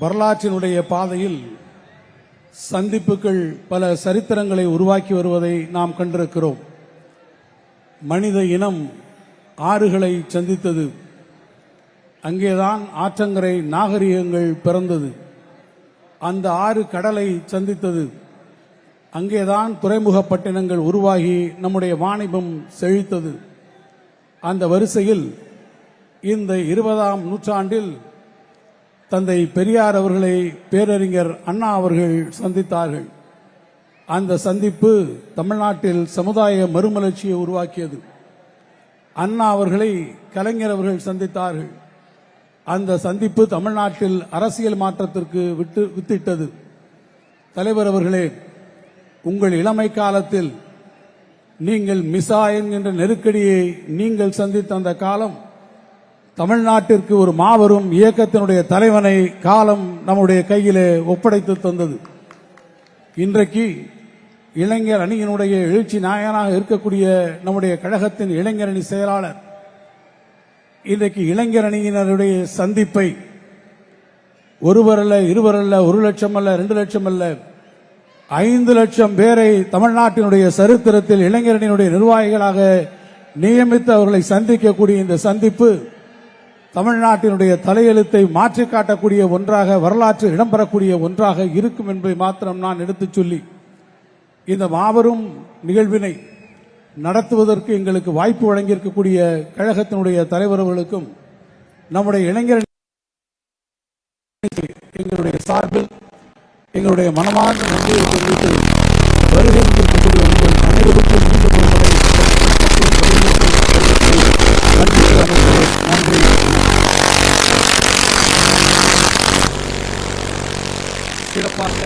வரலாற்றினுடைய பாதையில் சந்திப்புகள் பல சரித்திரங்களை உருவாக்கி வருவதை நாம் கண்டிருக்கிறோம். மனித இனம் ஆறுகளை சந்தித்தது. அங்கேதான் ஆற்றங்கரை நாகரிகங்கள் பிறந்தது. அந்த ஆறு கடலை சந்தித்தது. அங்கேதான் துறைமுகப்பட்டினங்கள் உருவாகி நம்முடைய வாணிபம் செழித்தது. அந்த வரிசையில் இந்த இருபதாம் நூற்றாண்டில் தந்தை பெரியார் அவர்களை பேரறிஞர் அண்ணா அவர்கள் சந்தித்தார்கள். அந்த சந்திப்பு தமிழ்நாட்டில் சமுதாய மறுமலர்ச்சியை உருவாக்கியது. அண்ணா அவர்களை கலைஞர் அவர்கள் சந்தித்தார்கள். அந்த சந்திப்பு தமிழ்நாட்டில் அரசியல் மாற்றத்திற்கு விட்டு வித்திட்டது. தலைவர் அவர்களே உங்கள் இளமை காலத்தில் நீங்கள் மிசா என்கின்ற நெருக்கடியை நீங்கள் சந்தித்த அந்த காலம் தமிழ்நாட்டிற்கு ஒரு மாபெரும் இயக்கத்தினுடைய தலைவனை காலம் நம்முடைய கையிலே ஒப்படைத்து தந்தது. இன்றைக்கு இளைஞர் அணியினுடைய எழுச்சி நாயகனாக இருக்கக்கூடிய நம்முடைய கழகத்தின் இளைஞரணி செயலாளர் இன்றைக்கு இளைஞர் அணியினருடைய சந்திப்பை ஒருவர் அல்ல இருவர் அல்ல ஒரு லட்சம் அல்ல ரெண்டு லட்சம் அல்ல ஐந்து லட்சம் பேரை தமிழ்நாட்டினுடைய சரித்திரத்தில் இளைஞரணியினுடைய நிர்வாகிகளாக நியமித்து அவர்களை சந்திக்கக்கூடிய இந்த சந்திப்பு தமிழ்நாட்டினுடைய தலையெழுத்தை மாற்றி காட்டக்கூடிய ஒன்றாக வரலாற்று இடம்பெறக்கூடிய ஒன்றாக இருக்கும் என்பதை மாத்திரம் நான் எடுத்துச் சொல்லி இந்த மாபெரும் நிகழ்வினை நடத்துவதற்கு எங்களுக்கு வாய்ப்பு வழங்கியிருக்கக்கூடிய கழகத்தினுடைய தலைவர்களுக்கும் நம்முடைய இளைஞர் எங்களுடைய சார்பில் எங்களுடைய மனமார்ந்த நன்றியை தெரிவித்து சிறப்பாக